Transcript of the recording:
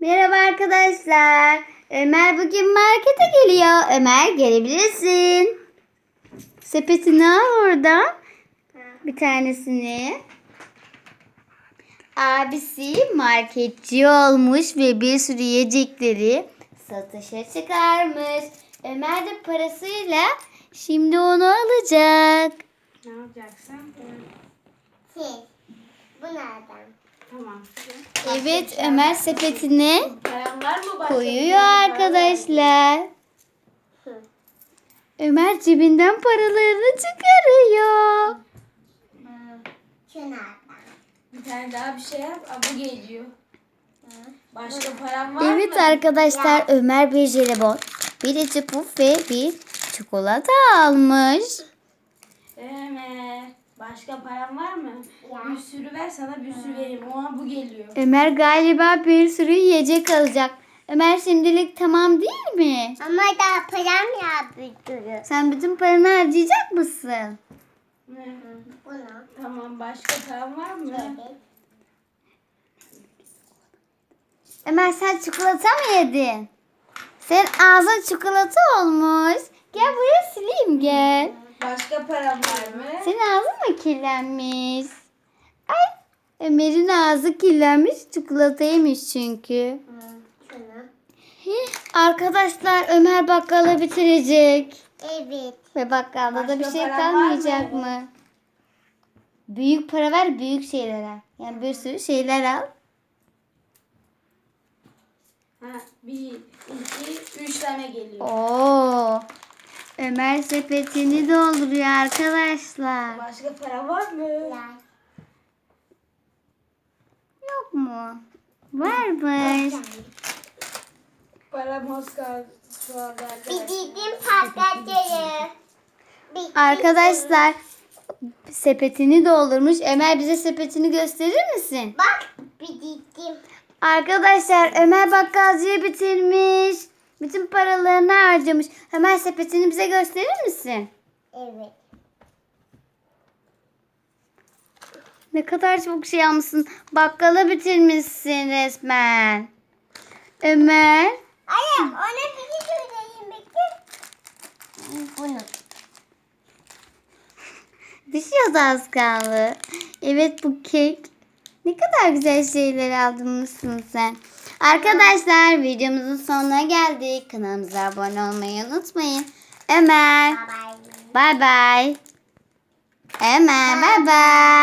Merhaba arkadaşlar. Ömer bugün markete geliyor. Ömer gelebilirsin. Sepetini al oradan. Bir tanesini. Abisi marketçi olmuş ve bir sürü yiyecekleri satışa çıkarmış. Ömer de parasıyla şimdi onu alacak. Ne yapacaksın? Şey, bu nereden? Tamam. Evet Ömer sepetine koyuyor arkadaşlar. Ömer cebinden paralarını çıkarıyor. Bir tane daha bir şey yap. Aa, bu geliyor. Başka param var Evet mı? arkadaşlar Ömer bir jelibon, bir içi puf ve bir çikolata almış. Ömer. Başka param var mı? Ya. Bir sürü ver sana bir sürü vereyim. Ona bu geliyor. Ömer galiba bir sürü yiyecek alacak. Ömer şimdilik tamam değil mi? Ama daha param ya bir sürü. Sen bütün paranı harcayacak mısın? Ne? Bunu. Tamam başka param var mı? Evet. Ömer sen çikolata mı yedin? Senin ağzın çikolata olmuş. Gel buraya sileyim gel. Başka param var mı? Senin ağzın mı kirlenmiş? Ay Ömer'in ağzı kirlenmiş çikolata yemiş çünkü. Arkadaşlar Ömer bakkalı bitirecek. Evet. Ve bakkalda da bir Başka şey paran kalmayacak var mı? mı? Büyük para ver büyük şeyler al. Yani bir sürü şeyler al. Ha, bir, iki, üç tane geliyor. Oo. Ömer sepetini dolduruyor arkadaşlar. Başka para var mı? Ya. Yok mu? Varmış. Param az kaldı şu anda Bir arkadaşlar. didim patlatayım. Arkadaşlar sepetini doldurmuş. Ömer bize sepetini gösterir misin? Bak bir. Arkadaşlar Ömer bakkalcıyı bitirmiş. Bütün paralarını harcamış. Ömer sepetini bize gösterir misin? Evet. Ne kadar çok şey almışsın. Bakkala bitirmişsin resmen. Ömer. Anne ona bir şey söyleyeyim bekle. Bunu. Düşüyordu az kaldı. Evet bu kek. Ne kadar güzel şeyler aldırmışsın sen. Arkadaşlar videomuzun sonuna geldik. Kanalımıza abone olmayı unutmayın. Ömer. Bye bye. Bye bye. Ömer bye bye.